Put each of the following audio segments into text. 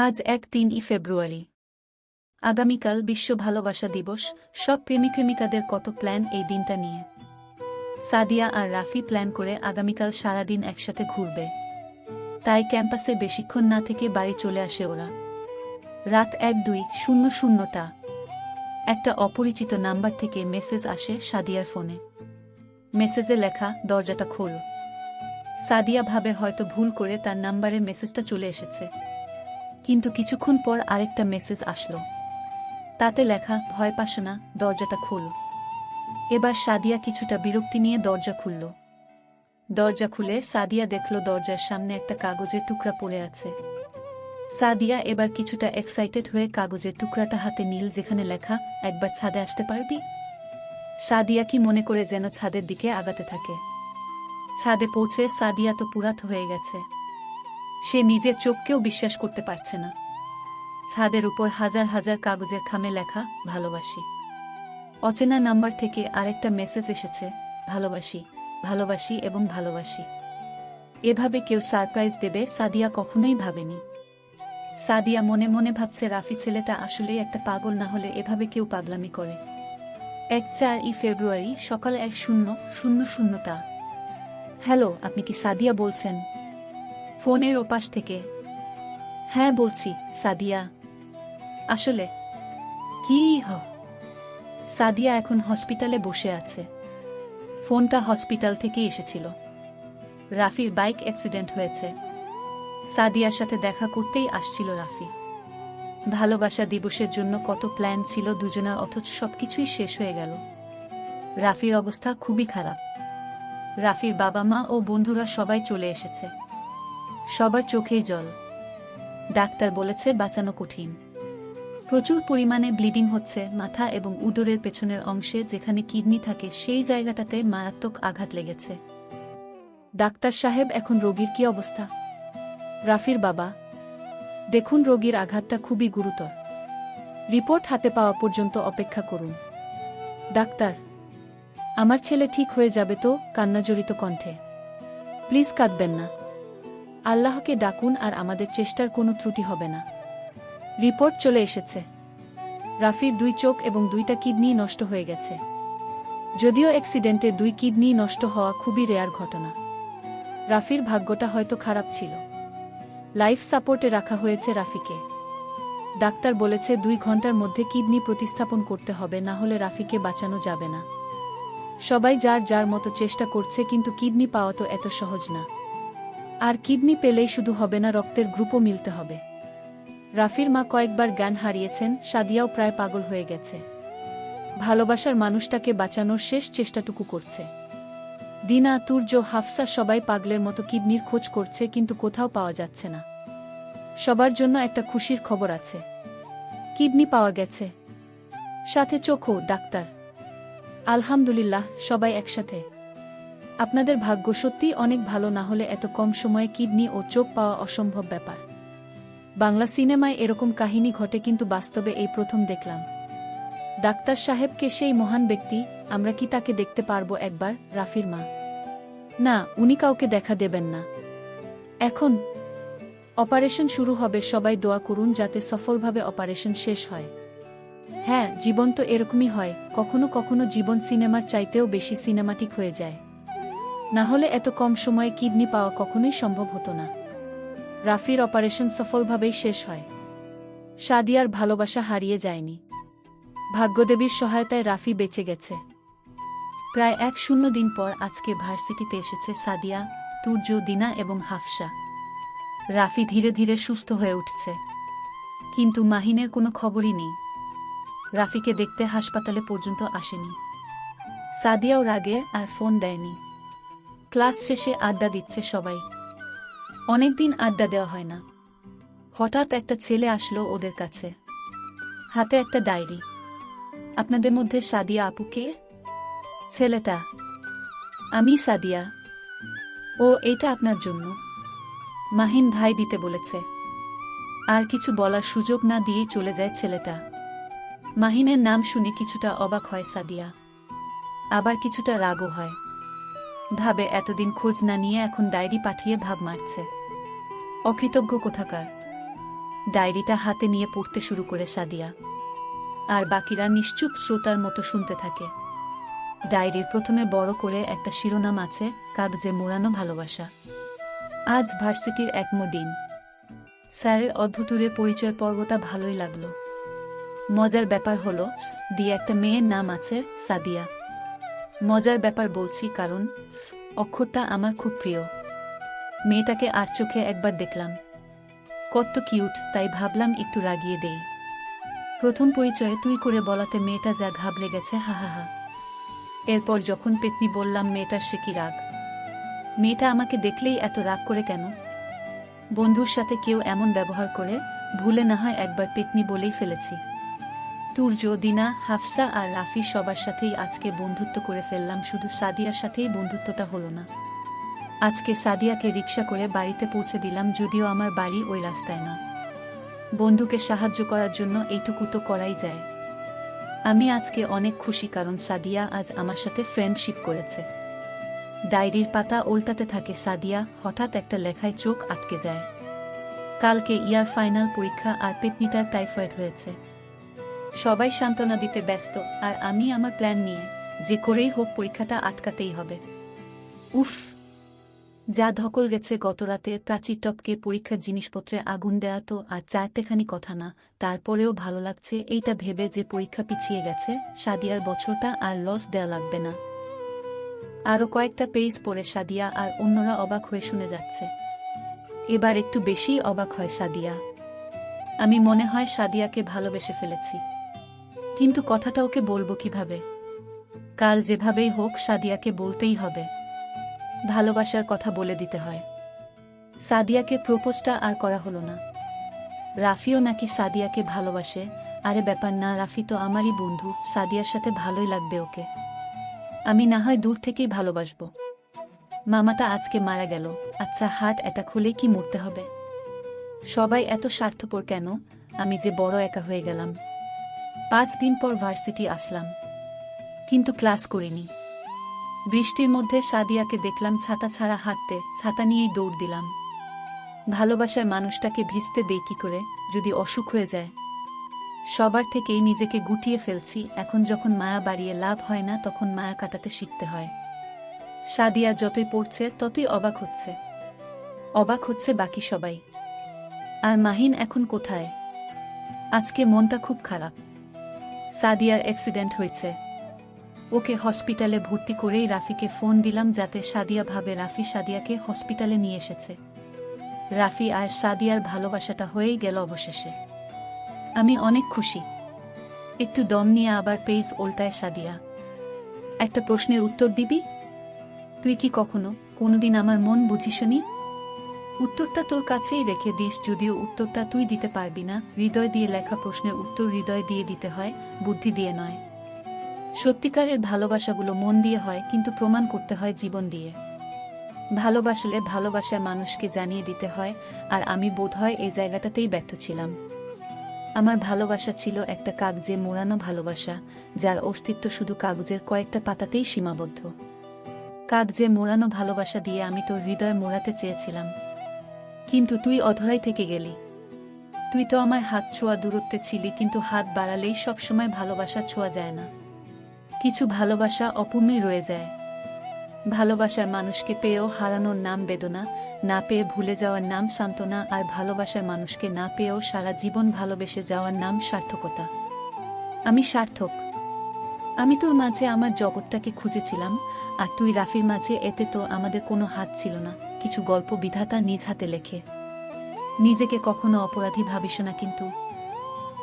আজ এক তিনই ফেব্রুয়ারি। আগামীকাল বিশ্ব ভালোবাসা দিবস, সব প্রেমিক প্রেমিকাদের কত প্ল্যান এই দিনটা নিয়ে। সাদিয়া আর রাফি প্ল্যান করে আগামীকাল সারাদিন একসাথে ঘুরবে। তাই ক্যাম্পাসে বেশিক্ষণ না থেকে বাড়ি চলে আসে ওরা। রাত এক দুই শূন্য শূন্যটা। একটা অপরিচিত নাম্বার থেকে মেসেজ আসে সাদিয়ার ফোনে। মেসেজে লেখা, দরজাটা খোল। সাদিয়া ভাবে হয়তো ভুল করে তার নাম্বারে মেসেজটা চলে এসেছে। কিন্তু কিছুক্ষণ পর আরেকটা মেসেজ আসলো। তাতে লেখা, ভয় পাস না, দরজাটা খোল। এবার সাদিয়া কিছুটা বিরক্তি নিয়ে দরজা খুলল। দরজা খুলে সাদিয়া দেখল দরজার সামনে একটা কাগজের টুকরা পড়ে আছে। সাদিয়া এবার কিছুটা এক্সাইটেড হয়ে কাগজের টুকরাটা হাতে নীল, যেখানে লেখা, একবার ছাদে আসতে পারবি? সাদিয়া কি মনে করে যেন ছাদের দিকে আগাতে থাকে। ছাদে পৌঁছে সাদিয়া তো পুরাত হয়ে গেছে। সে নিজের চোখকেও বিশ্বাস করতে পারছে না। ছাদের উপর হাজার হাজার কাগজের খামে লেখা, ভালোবাসি। অচেনা নাম্বার থেকে আরেকটা মেসেজ এসেছে, ভালোবাসি ভালোবাসি এবং ভালোবাসি। এভাবে কেউ সারপ্রাইজ দেবে সাদিয়া কখনোই ভাবেনি। সাদিয়া মনে মনে ভাবছে রাফি ছেলেটা আসলেই একটা পাগল, না হলে এভাবে কেউ পাগলামি করে। এক চার ই ফেব্রুয়ারি সকাল এক শূন্য শূন্য শূন্যটা হ্যালো, আপনি কি সাদিয়া বলছেন? ফোনের ওপাশ থেকে। হ্যাঁ বলছি, সাদিয়া। আসলে, কি হ? সাদিয়া এখন হসপিটালে বসে আছে। ফোনটা হসপিটাল থেকে এসেছিল। রাফির বাইক অ্যাক্সিডেন্ট হয়েছে। সাদিয়ার সাথে দেখা করতেই আসছিল রাফি। ভালোবাসা দিবসের জন্য কত প্ল্যান ছিল দুজনের, অথচ সবকিছুই শেষ হয়ে গেল। রাফির অবস্থা খুবই খারাপ। রাফির বাবা মা ও বন্ধুরা সবাই চলে এসেছে। সবার চোখেই জল। ডাক্তার বলেছে বাঁচানো কঠিন। প্রচুর পরিমাণে ব্লিডিং হচ্ছে মাথা এবং উদরের পেছনের অংশে যেখানে কিডনি থাকে সেই জায়গাটাতে মারাত্মক আঘাত লেগেছে। ডাক্তার সাহেব, এখন রোগীর কি অবস্থা? রাফির বাবা। দেখুন রোগীর আঘাতটা খুবই গুরুতর। রিপোর্ট হাতে পাওয়া পর্যন্ত অপেক্ষা করুন। ডাক্তার, আমার ছেলে ঠিক হয়ে যাবে তো কান্নাজড়িত কণ্ঠে। প্লিজ কাঁদবেন না। আল্লাহকে ডাকুন আর আমাদের চেষ্টার কোনো ত্রুটি হবে না। রিপোর্ট চলে এসেছে। রাফির দুই চোখ এবং দুইটা কিডনি নষ্ট হয়ে গেছে। যদিও অ্যাক্সিডেন্টে দুই কিডনি নষ্ট হওয়া খুবই রেয়ার ঘটনা। রাফির ভাগ্যটা হয়তো খারাপ ছিল। লাইফ সাপোর্টে রাখা হয়েছে রাফিকে। ডাক্তার বলেছে দুই ঘণ্টার মধ্যে কিডনি প্রতিস্থাপন করতে হবে, না হলে রাফিকে বাঁচানো যাবে না। সবাই যার যার মতো চেষ্টা করছে, কিন্তু কিডনি পাওয়া তো এত সহজ না। আর কিডনি পেলেই শুধু হবে না রক্তের গ্রুপও মিলতে হবে। রাফির মা কয়েকবার জ্ঞান হারিয়েছেন, সাদিয়াও প্রায় পাগল হয়ে গেছে। ভালোবাসার মানুষটাকে বাঁচানোর শেষ চেষ্টাটুকু করছে। দিনা, তুর্য, হাফসা সবাই পাগলের মতো কিডনির খোঁজ করছে, কিন্তু কোথাও পাওয়া যাচ্ছে না। সবার জন্য একটা খুশির খবর আছে। কিডনি পাওয়া গেছে। সাথে চোখও, ডাক্তার। আলহামদুলিল্লাহ, সবাই একসাথে। আপনাদের ভাগ্য সত্যিই অনেক ভালো না হলে এত কম সময়ে কিডনি ও চোখ পাওয়া অসম্ভব ব্যাপার। বাংলা সিনেমায় এরকম কাহিনী ঘটে কিন্তু বাস্তবে এই প্রথম দেখলাম। ডাক্তার সাহেবকে সেই মহান ব্যক্তি, আমরা কি তাকে দেখতে পারব একবার, রাফির মা? না, উনি কাউকে দেখা দেবেন না। এখন অপারেশন শুরু হবে, সবাই দোয়া করুন যাতে সফলভাবে অপারেশন শেষ হয়। হ্যাঁ জীবন তো এরকমই হয়, কখনো কখনো জীবন সিনেমার চাইতেও বেশি সিনেমাটিক হয়ে যায়। না হলে এত কম সময়ে কিডনি পাওয়া কখনোই সম্ভব হতো না। রাফির অপারেশন সফলভাবেই শেষ হয়। সাদিয়ার ভালোবাসা হারিয়ে যায়নি। ভাগ্যদেবীর সহায়তায় রাফি বেঁচে গেছে। প্রায় এক শূন্য দিন পর আজকে ভার্সিটিতে এসেছে সাদিয়া, তুর্য, দিনা এবং হাফসা। রাফি ধীরে ধীরে সুস্থ হয়ে উঠছে। কিন্তু মাহিনের কোনো খবরই নেই। রাফিকে দেখতে হাসপাতালে পর্যন্ত আসেনি। সাদিয়াও রাগে আর ফোন দেয়নি। ক্লাস শেষে আড্ডা দিচ্ছে সবাই। অনেকদিন আড্ডা দেওয়া হয় না। হঠাৎ একটা ছেলে আসলো ওদের কাছে। হাতে একটা ডায়েরি। আপনাদের মধ্যে সাদিয়া আপুকে? ছেলেটা? আমি সাদিয়া। ও এটা আপনার জন্য। মাহিন ভাই দিতে বলেছে। আর কিছু বলার সুযোগ না দিয়েই চলে যায় ছেলেটা। মাহিনের নাম শুনে কিছুটা অবাক হয় সাদিয়া। আবার কিছুটা রাগও হয়। ভাবে এতদিন খোঁজ না নিয়ে এখন ডায়েরি পাঠিয়ে ভাব মারছে। অকৃতজ্ঞ কোথাকার? ডায়েরিটা হাতে নিয়ে পড়তে শুরু করে সাদিয়া। আর বাকিরা নিশ্চুপ শ্রোতার মতো শুনতে থাকে। ডায়েরির প্রথমে বড় করে একটা শিরোনাম আছে, কাগজে মোড়ানো ভালোবাসা। আজ ভার্সিটির একম দিন স্যারের অদ্ভুতুরে পরিচয় পর্বটা ভালোই লাগল। মজার ব্যাপার হলো, দিয়ে একটা মেয়ের নাম আছে সাদিয়া। মজার ব্যাপার বলছি কারণ অক্ষরটা আমার খুব প্রিয়। মেয়েটাকে আর চোখে একবার দেখলাম। কত কিউট, তাই ভাবলাম একটু রাগিয়ে দেই। প্রথম পরিচয়ে তুই করে বলাতে মেয়েটা যা ঘাবড়ে গেছে, হা হা হা। এরপর যখন পেতনি বললাম মেয়েটার সে কি রাগ। মেয়েটা আমাকে দেখলেই এত রাগ করে কেন? বন্ধুর সাথে কেউ এমন ব্যবহার করে, ভুলে না হয় একবার পেতনি বলেই ফেলেছি। তুর্য দিনা, হাফসা আর রাফি সবার সাথেই আজকে বন্ধুত্ব করে ফেললাম। শুধু সাদিয়ার সাথেই বন্ধুত্বটা হলো না। আজকে সাদিয়াকে রিক্সা করে বাড়িতে পৌঁছে দিলাম, যদিও আমার বাড়ি ওই রাস্তায় না। বন্ধুকে সাহায্য করার জন্য এইটুকু তো করাই যায়। আমি আজকে অনেক খুশি কারণ সাদিয়া আজ আমার সাথে ফ্রেন্ডশিপ করেছে। ডায়েরির পাতা উল্টাতে থাকে, সাদিয়া হঠাৎ একটা লেখায় চোখ আটকে যায়। কালকে ইয়ার ফাইনাল পরীক্ষা আর পেতনিটার টাইফয়েড হয়েছে। সবাই সান্ত্বনা দিতে ব্যস্ত, আর আমি আমার প্ল্যান নিয়ে, যে করেই হোক পরীক্ষাটা আটকাতেই হবে। উফ! যা ধকল গেছে গতরাতে প্রাচীর টপকে পরীক্ষার জিনিসপত্রে আগুন দেয়া তো আর চারটেখানি কথা না, তারপরেও ভালো লাগছে এইটা ভেবে যে পরীক্ষা পিছিয়ে গেছে, সাদিয়ার বছরটা আর লস দেয়া লাগবে না। আরও কয়েকটা পেজ পড়ে সাদিয়া আর অন্যরা অবাক হয়ে শুনে যাচ্ছে। এবার একটু বেশিই অবাক হয় সাদিয়া। আমি মনে হয় সাদিয়াকে ভালোবেসে ফেলেছি। কিন্তু কথাটা ওকে বলব কীভাবে? কাল যেভাবেই হোক সাদিয়াকে বলতেই হবে। ভালোবাসার কথা বলে দিতে হয়। সাদিয়াকে প্রপোজটা আর করা হলো না। রাফিও নাকি সাদিয়াকে ভালোবাসে? আরে ব্যাপার না, রাফি তো আমারই বন্ধু, সাদিয়ার সাথে ভালোই লাগবে ওকে। আমি না হয় দূর থেকেই ভালোবাসবো। মামাটা আজকে মারা গেল। আচ্ছা হার্ট অ্যাটাক হলে কি মরতে হবে? সবাই এত স্বার্থপর কেন? আমি যে বড় একা হয়ে গেলাম। পাঁচ দিন পর ভার্সিটি আসলাম। কিন্তু ক্লাস করিনি। বৃষ্টির মধ্যে সাদিয়াকে দেখলাম ছাতা ছাড়া হাঁটতে, ছাতা নিয়েই দৌড় দিলাম। ভালোবাসার মানুষটাকে ভিজতে দেই কি করে, যদি অসুখ হয়ে যায়? সবার থেকেই নিজেকে গুটিয়ে ফেলছি, এখন যখন মায়া বাড়িয়ে লাভ হয় না, তখন মায়া কাটাতে শিখতে হয়। সাদিয়া যতই পড়ছে, ততই অবাক হচ্ছে। অবাক হচ্ছে বাকি সবাই। আর মাহিন এখন কোথায়? আজকে মনটা খুব খারাপ। সাদিয়ার অ্যাক্সিডেন্ট হয়েছে। ওকে হসপিটালে ভর্তি করেই রাফিকে ফোন দিলাম যাতে সাদিয়া ভাবে রাফি সাদিয়াকে হসপিটালে নিয়ে এসেছে। রাফি আর সাদিয়ার ভালোবাসাটা হয়েই গেল অবশেষে। আমি অনেক খুশি। একটু দম নিয়ে আবার পেজ ওল্টায় সাদিয়া। একটা প্রশ্নের উত্তর দিবি? তুই কি কখনো কোনোদিন আমার মন বুঝিসনি? উত্তরটা তোর কাছেই রেখে দিস, যদিও উত্তরটা তুই দিতে পারবি না। হৃদয় দিয়ে লেখা প্রশ্নের উত্তর হৃদয় দিয়ে দিতে হয়, বুদ্ধি দিয়ে নয়। সত্যিকারের ভালোবাসাগুলো মন দিয়ে হয়, কিন্তু প্রমাণ করতে হয় জীবন দিয়ে। ভালোবাসলে ভালোবাসার মানুষকে জানিয়ে দিতে হয়, আর আমি বোধহয় এই জায়গাটাতেই ব্যর্থ ছিলাম। আমার ভালোবাসা ছিল একটা কাগজে মোড়ানো ভালোবাসা, যার অস্তিত্ব শুধু কাগজের কয়েকটা পাতাতেই সীমাবদ্ধ। কাগজে মোড়ানো ভালোবাসা দিয়ে আমি তোর হৃদয় মোড়াতে চেয়েছিলাম। কিন্তু তুই অধরাই থেকে গেলি। তুই তো আমার হাত ছোঁয়া দূরত্বে ছিলি, কিন্তু হাত বাড়ালেই সবসময় ভালোবাসা ছোঁয়া যায় না। কিছু ভালোবাসা অপূর্ণে রয়ে যায়। ভালোবাসার মানুষকে পেয়েও হারানোর নাম বেদনা, না পেয়ে ভুলে যাওয়ার নাম সান্ত্বনা, আর ভালোবাসার মানুষকে না পেয়েও সারা জীবন ভালোবেসে যাওয়ার নাম সার্থকতা। আমি সার্থক আমি তোর মাঝে আমার জগৎটাকে খুঁজেছিলাম, আর তুই রাফির মাঝে এতে তো আমাদের কোনো হাত ছিল না। কিছু গল্প বিধাতা নিজ হাতে লেখে। নিজেকে কখনো অপরাধী ভাবিস না কিন্তু।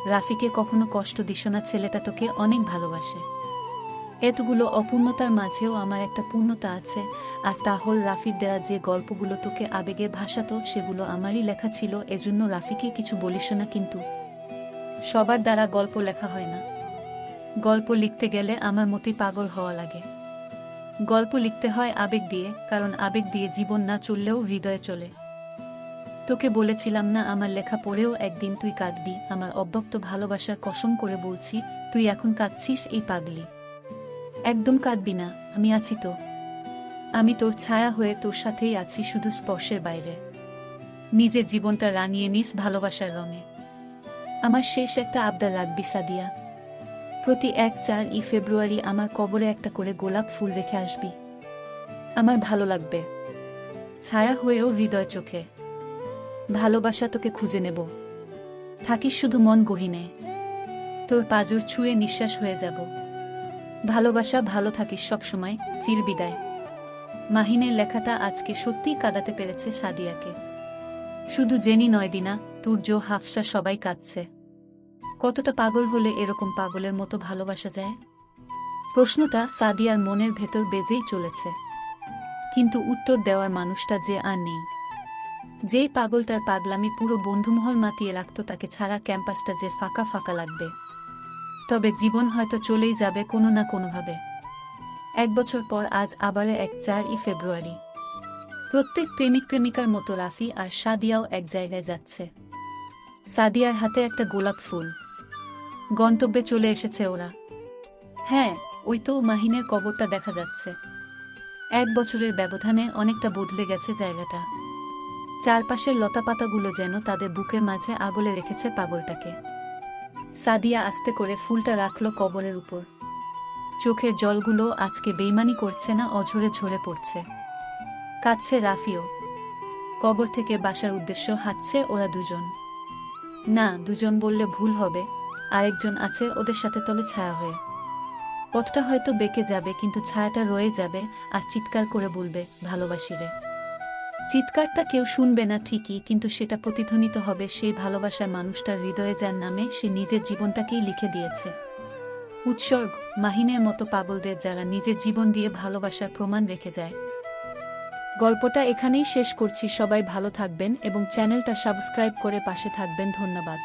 রাফিকে কখনো কষ্ট দিস না, ছেলেটা তোকে অনেক ভালোবাসে। এতগুলো অপূর্ণতার মাঝেও আমার একটা পূর্ণতা আছে, আর তা হল রাফির দেয়া যে গল্পগুলো তোকে আবেগে ভাসাতো, সেগুলো আমারই লেখা ছিল, এজন্য রাফিকে কিছু বলিস না কিন্তু। সবার দ্বারা গল্প লেখা হয় না। গল্প লিখতে গেলে আমার মতোই পাগল হওয়া লাগে। গল্প লিখতে হয় আবেগ দিয়ে, কারণ আবেগ দিয়ে জীবন না চললেও হৃদয়ে চলে। তোকে বলেছিলাম না আমার লেখা পড়েও একদিন তুই কাঁদবি, আমার অব্যক্ত ভালোবাসার কসম করে বলছি, তুই এখন কাঁদছিস এই পাগলি। একদম কাঁদবি না, আমি আছি তো। আমি তোর ছায়া হয়ে তোর সাথেই আছি শুধু স্পর্শের বাইরে। নিজের জীবনটা রাঙিয়ে নিস ভালোবাসার রঙে। আমার শেষ একটা আবদার রাখবি সাদিয়া। প্রতি এক চার ই ফেব্রুয়ারি আমার কবরে একটা করে গোলাপ ফুল রেখে আসবি। আমার ভালো লাগবে। ছায়া হয়েও হৃদয় চোখে। ভালোবাসা তোকে খুঁজে নেব। থাকিস শুধু মন গহিনে। তোর পাজর ছুঁয়ে নিঃশ্বাস হয়ে যাব। ভালোবাসা ভালো থাকিস সবসময় চির বিদায়। মাহিনের লেখাটা আজকে সত্যিই কাঁদাতে পেরেছে সাদিয়াকে। শুধু জেনি নয় দিনা, তুর্য, হাফসা সবাই কাঁদছে। কতটা পাগল হলে এরকম পাগলের মতো ভালোবাসা যায়? প্রশ্নটা সাদিয়ার মনের ভেতর বেজেই চলেছে। কিন্তু উত্তর দেওয়ার মানুষটা যে আর নেই। যেই পাগলটার পাগলামি পুরো বন্ধুমহল মাতিয়ে রাখত তাকে ছাড়া ক্যাম্পাসটা যে ফাঁকা ফাঁকা লাগবে। তবে জীবন হয়তো চলেই যাবে কোনো না কোনোভাবে। এক বছর পর আজ আবারে এক চারই ফেব্রুয়ারি। প্রত্যেক প্রেমিক প্রেমিকার মতো রাফি আর সাদিয়াও এক জায়গায় যাচ্ছে। সাদিয়ার হাতে একটা গোলাপ ফুল। গন্তব্যে চলে এসেছে ওরা। হ্যাঁ ওই তো মাহিনের কবরটা দেখা যাচ্ছে। এক বছরের ব্যবধানে অনেকটা বদলে গেছে জায়গাটা। চারপাশের লতাপাতাগুলো যেন তাদের বুকের মাঝে আগলে রেখেছে পাগলটাকে। সাদিয়া আস্তে করে ফুলটা রাখল কবরের উপর। চোখের জলগুলো আজকে বেইমানি করছে না, অঝরে ঝরে পড়ছে। কাঁদছে রাফিও। কবর থেকে বাসার উদ্দেশ্য হাঁটছে ওরা দুজন। না, দুজন বললে ভুল হবে। আরেকজন আছে ওদের সাথে তলে ছায়া হয়ে। পথটা হয়তো বেঁকে যাবে, কিন্তু ছায়াটা রয়ে যাবে আর চিৎকার করে বলবে ভালোবাসি রে চিৎকারটা কেউ শুনবে না ঠিকই, কিন্তু সেটা প্রতিধ্বনিত হবে সেই ভালোবাসার মানুষটার হৃদয়ে যার নামে সে নিজের জীবনটাকেই লিখে দিয়েছে। উৎসর্গ, মাহিনের মতো পাগলদের যারা নিজের জীবন দিয়ে ভালোবাসার প্রমাণ রেখে যায়। গল্পটা এখানেই শেষ করছি। সবাই ভালো থাকবেন এবং চ্যানেলটা সাবস্ক্রাইব করে পাশে থাকবেন। ধন্যবাদ।